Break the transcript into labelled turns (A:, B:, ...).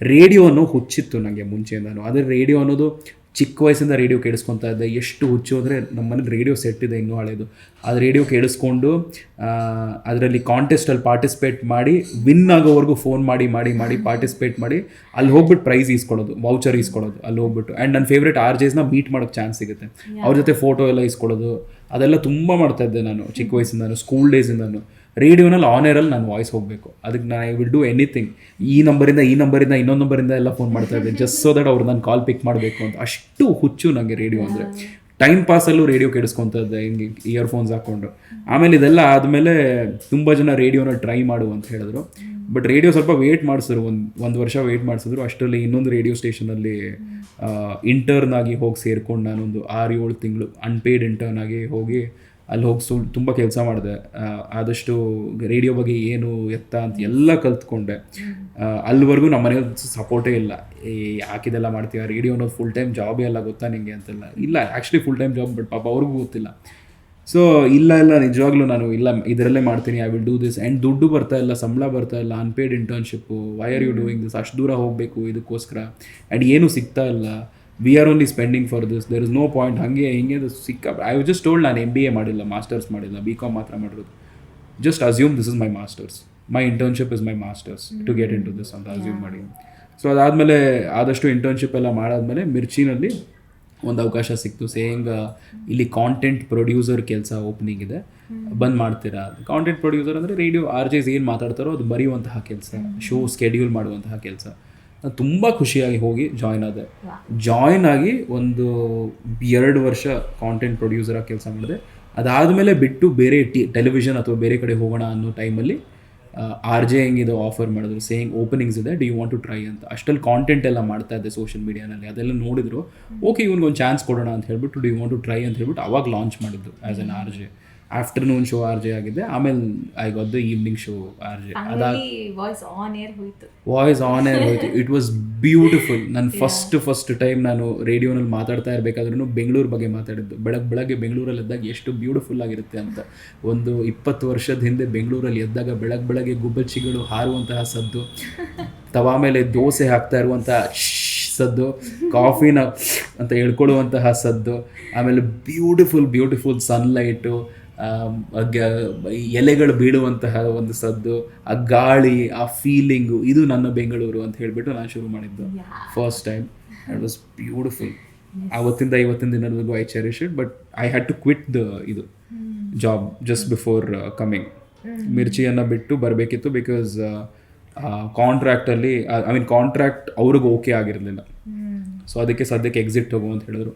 A: Radio ಅನ್ನೋ ಹುಚ್ಚಿತ್ತು ನನಗೆ ಮುಂಚೆಯಿಂದನೂ. ಆದರೆ ರೇಡಿಯೋ ಅನ್ನೋದು ಚಿಕ್ಕ ವಯಸ್ಸಿಂದ ರೇಡಿಯೋ ಕೇಳಿಸ್ಕೊತಾ ಇದ್ದೆ. ಎಷ್ಟು ಹುಚ್ಚು ಅಂದರೆ ನಮ್ಮ ಮನೇಲಿ ರೇಡಿಯೋ ಸೆಟ್ ಇದೆ ಇನ್ನೂ ಹಳೇದು. ಅದು ರೇಡಿಯೋ ಕೇಳಿಸ್ಕೊಂಡು ಅದರಲ್ಲಿ ಕಾಂಟೆಸ್ಟಲ್ಲಿ ಪಾರ್ಟಿಸಿಪೇಟ್ ಮಾಡಿ ವಿನ್ ಆಗೋವರೆಗೂ ಫೋನ್ ಮಾಡಿ ಮಾಡಿ ಮಾಡಿ ಪಾರ್ಟಿಸಿಪೇಟ್ ಮಾಡಿ ಅಲ್ಲಿ ಹೋಗ್ಬಿಟ್ಟು ಪ್ರೈಸ್ ಈಸ್ಕೊಳ್ಳೋದು ವೌಚರ್ ಈಸ್ಕೊಳ್ಳೋದು ಅಲ್ಲಿ ಹೋಗ್ಬಿಟ್ಟು. ಆ್ಯಂಡ್ ನನ್ನ ಫೇವ್ರೇಟ್ ಆರ್ ಜೇಸ್ನ ಮೀಟ್ ಮಾಡೋಕ್ಕೆ ಚಾನ್ಸ್ ಸಿಗುತ್ತೆ. ಅವ್ರ ಜೊತೆ ಫೋಟೋ ಎಲ್ಲ ಇಸ್ಕೊಳ್ಳೋದು ಅದೆಲ್ಲ ತುಂಬ ಮಾಡ್ತಾ ಇದ್ದೆ ನಾನು ಚಿಕ್ಕ ವಯಸ್ಸಿಂದನು ಸ್ಕೂಲ್ ಡೇಸಿಂದನು ರೇಡಿಯೋನಲ್ಲಿ ಆನ್ ಏರಲ್ಲಿ ನಾನು ವಾಯ್ಸ್ ಹೋಗಬೇಕು. ಅದಕ್ಕೆ ನಾನು ಐ ವಿಲ್ ಡೂ ಎನಿಥಿಂಗ್ ಈ ನಂಬರಿಂದ ಈ ನಂಬರಿಂದ ಇನ್ನೊಂದು ನಂಬರಿಂದ ಎಲ್ಲ ಫೋನ್ ಮಾಡ್ತಾ ಇದ್ದೆ. ಜಸ್ಟ್ ಸೊ ದಟ್ ಅವ್ರು ನಾನು ಕಾಲ್ ಪಿಕ್ ಮಾಡಬೇಕು ಅಂತ. ಅಷ್ಟು ಹುಚ್ಚು ನನಗೆ ರೇಡಿಯೋ ಅಂದರೆ. ಟೈಮ್ ಪಾಸಲ್ಲೂ ರೇಡಿಯೋ ಕೇಳಿಸ್ಕೊತಾ ಇದ್ದೆ ಹಿಂಗೆ ಇಯರ್ಫೋನ್ಸ್ ಹಾಕ್ಕೊಂಡು. ಆಮೇಲೆ ಇದೆಲ್ಲ ಆದಮೇಲೆ ತುಂಬ ಜನ ರೇಡಿಯೋನ ಟ್ರೈ ಮಾಡು ಅಂತ ಹೇಳಿದ್ರು. ಬಟ್ ರೇಡಿಯೋ ಸ್ವಲ್ಪ ವೇಟ್ ಮಾಡಿಸಿದ್ರು. ಒಂದು ಒಂದು ವರ್ಷ ವೇಟ್ ಮಾಡಿಸಿದ್ರು. ಅಷ್ಟರಲ್ಲಿ ಇನ್ನೊಂದು ರೇಡಿಯೋ ಸ್ಟೇಷನಲ್ಲಿ ಇಂಟರ್ನ್ ಆಗಿ ಹೋಗಿ ಸೇರ್ಕೊಂಡು ನಾನೊಂದು ಆರು ಏಳು ತಿಂಗಳು ಅನ್ಪೇಯ್ಡ್ ಇಂಟರ್ನ್ ಆಗಿ ಹೋಗಿ ಅಲ್ಲಿ ಹೋಗಿ ಸು ತುಂಬ ಕೆಲಸ ಮಾಡಿದೆ. ಆದಷ್ಟು ರೇಡಿಯೋ ಬಗ್ಗೆ ಏನು ಎತ್ತ ಅಂತ ಎಲ್ಲ ಕಲ್ತ್ಕೊಂಡೆ. ಅಲ್ಲಿವರೆಗೂ ನಮ್ಮ ಮನೆಯವ್ರ ಸಪೋರ್ಟೇ ಇಲ್ಲ. ಏ ಯಾಕಿದೆಲ್ಲ ಮಾಡ್ತೀವಿ ರೇಡಿಯೋ ಅನ್ನೋದು ಫುಲ್ ಟೈಮ್ ಜಾಬೇ ಅಲ್ಲ ಗೊತ್ತಾ ನಿಮಗೆ ಅಂತೆಲ್ಲ. ಇಲ್ಲ actually full time job but ಪಾಪ ಅವ್ರಿಗೂ ಗೊತ್ತಿಲ್ಲ. ಸೊ ಇಲ್ಲ ಇಲ್ಲ ನಿಜವಾಗ್ಲೂ ನಾನು ಇಲ್ಲ ಇದರಲ್ಲೇ ಮಾಡ್ತೀನಿ I will do this and ದುಡ್ಡು ಬರ್ತಾ ಇಲ್ಲ ಸಂಬಳ ಬರ್ತಾ ಇಲ್ಲ unpaid internship why are you doing this ಅಷ್ಟು ದೂರ ಹೋಗಬೇಕು ಇದಕ್ಕೋಸ್ಕರ. ಆ್ಯಂಡ್ ಏನೂ ಸಿಗ್ತಾ ಇಲ್ಲ. We are only spending for this there is no point ಹಾಗೆ ಹಿಂಗೆ ಅದು ಸಿಕ್ಕ ಐ ಜಸ್ಟ್ ಟೋಲ್ಡ್ ನಾನು ಎಂ ಬಿ ಎ ಮಾಡಿಲ್ಲ ಮಾಸ್ಟರ್ಸ್ ಮಾಡಿಲ್ಲ ಬಿ ಕಾಮ್ ಮಾತ್ರ ಮಾಡಿರೋದು. Just assume this is my masters my internship is my masters to get in to this ಅಂತ ಅಸ್ಯೂಮ್ ಮಾಡಿ. ಸೊ ಅದಾದಮೇಲೆ ಆದಷ್ಟು ಇಂಟರ್ನ್ಶಿಪ್ ಎಲ್ಲ ಮಾಡಾದ್ಮೇಲೆ ಮಿರ್ಚಿನಲ್ಲಿ ಒಂದು ಅವಕಾಶ ಸಿಕ್ತು. ಸೇಯಿಂಗ್ ಇಲ್ಲಿ ಕಾಂಟೆಂಟ್ ಪ್ರೊಡ್ಯೂಸರ್ ಕೆಲಸ ಓಪನಿಂಗ್ ಇದೆ. ಬಂದ್ ಮಾಡ್ತೀರಾ? ಕಾಂಟೆಂಟ್ ಪ್ರೊಡ್ಯೂಸರ್ ಅಂದರೆ ರೇಡಿಯೋ ಆರ್ ಜೆಸ್ ಏನು ಮಾತಾಡ್ತಾರೋ ಅದು ಬರೆಯುವಂತಹ ಕೆಲಸ ಶೋ ಸ್ಕೆಡ್ಯೂಲ್ ಮಾಡುವಂತಹ ಕೆಲಸ. ನಾನು ತುಂಬ ಖುಷಿಯಾಗಿ ಹೋಗಿ ಜಾಯ್ನ್ ಆದೆ. ಜಾಯ್ನ್ ಆಗಿ ಒಂದು ಎರಡು ವರ್ಷ ಕಾಂಟೆಂಟ್ ಪ್ರೊಡ್ಯೂಸರಾಗಿ ಕೆಲಸ ಮಾಡಿದೆ. ಅದಾದಮೇಲೆ ಬಿಟ್ಟು ಬೇರೆ ಟಿ ಟೆಲಿವಿಷನ್ ಅಥವಾ ಬೇರೆ ಕಡೆ ಹೋಗೋಣ ಅನ್ನೋ ಟೈಮಲ್ಲಿ ಆರ್ ಜೆ ಹೆಂಗಿದು ಆಫರ್ ಮಾಡಿದ್ರು. ಸೇಯಿಂಗ್ ಓಪನಿಂಗ್ಸ್ ಇದೆ. Do you want to try ಅಂತ. ಅಷ್ಟಲ್ಲಿ ಕಾಂಟೆಂಟ್ ಎಲ್ಲ ಮಾಡ್ತಾ ಇದ್ದೆ ಸೋಷಿಯಲ್ ಮೀಡಿಯಾನಲ್ಲಿ ಅದೆಲ್ಲ ನೋಡಿದ್ರು. ಓಕೆ ಇವ್ನಿಗೊಂದು ಚಾನ್ಸ್ ಕೊಡೋಣ ಅಂತ ಹೇಳ್ಬಿಟ್ಟು do you want to try ಅಂತ ಹೇಳ್ಬಿಟ್ಟು ಅವಾಗ ಲಾಂಚ್ ಮಾಡಿದ್ದು as an R J. Afternoon show R J ಆಗಿದೆ. ಆಮೇಲೆ I got the evening show R J
B: voice on air ಹೋಯ್ತು.
A: ವಾಯ್ಸ್ ಆನ್ ಏರ್ ಹೋಯ್ತು. ಇಟ್ ವಾಸ್ ಬ್ಯೂಟಿಫುಲ್ ನಾನು ಫಸ್ಟ್ ಫಸ್ಟ್ ಟೈಮ್ ನಾನು ರೇಡಿಯೋನಲ್ಲಿ ಮಾತಾಡ್ತಾ ಇರಬೇಕಾದ್ರೂ ಬೆಂಗಳೂರು ಬಗ್ಗೆ ಮಾತಾಡಿದ್ದು. ಬೆಳಗ್ಗೆ ಬೆಳಗ್ಗೆ ಬೆಂಗಳೂರಲ್ಲಿ ಎದ್ದಾಗ ಎಷ್ಟು ಬ್ಯೂಟಿಫುಲ್ ಆಗಿರುತ್ತೆ ಅಂತ. ಒಂದು ಇಪ್ಪತ್ತು ವರ್ಷದ ಹಿಂದೆ ಬೆಂಗಳೂರಲ್ಲಿ ಎದ್ದಾಗ ಬೆಳಗ್ಗೆ ಬೆಳಗ್ಗೆ ಗುಬ್ಬಚ್ಚಿಗಳು ಹಾರುವಂತಹ ಸದ್ದು ತವಾ ಮೇಲೆ ದೋಸೆ ಹಾಕ್ತಾ ಇರುವಂತಹ ಸದ್ದು ಕಾಫಿನ ಅಂತ ಹೇಳ್ಕೊಳ್ಳುವಂತಹ ಸದ್ದು ಆಮೇಲೆ ಬ್ಯೂಟಿಫುಲ್ ಬ್ಯೂಟಿಫುಲ್ ಸನ್ಲೈಟು ಎಲೆಗಳು ಬೀಳುವಂತಹ ಒಂದು ಸದ್ದು ಆ ಗಾಳಿ ಆ ಫೀಲಿಂಗು ಇದು ನನ್ನ ಬೆಂಗಳೂರು ಅಂತ ಹೇಳಿಬಿಟ್ಟು ನಾನು ಶುರು ಮಾಡಿದ್ದು. First time it was beautiful ಆವತ್ತಿಂದ ಐವತ್ತಿನ ದಿನದವರೆಗೂ I cherish it but I had to quit the ಇದು ಜಾಬ್ ಜಸ್ಟ್ ಬಿಫೋರ್ ಕಮಿಂಗ್ ಮಿರ್ಚಿಯನ್ನು ಬಿಟ್ಟು ಬರಬೇಕಿತ್ತು ಬಿಕಾಸ್ ಕಾಂಟ್ರಾಕ್ಟಲ್ಲಿ ಐ ಮೀನ್ ಕಾಂಟ್ರಾಕ್ಟ್ ಅವ್ರಿಗೆ ಓಕೆ ಆಗಿರಲಿಲ್ಲ. ಸೊ ಅದಕ್ಕೆ ಸದ್ಯಕ್ಕೆ ಎಕ್ಸಿಟ್ ಹೋಗು ಅಂತ ಹೇಳಿದ್ರು.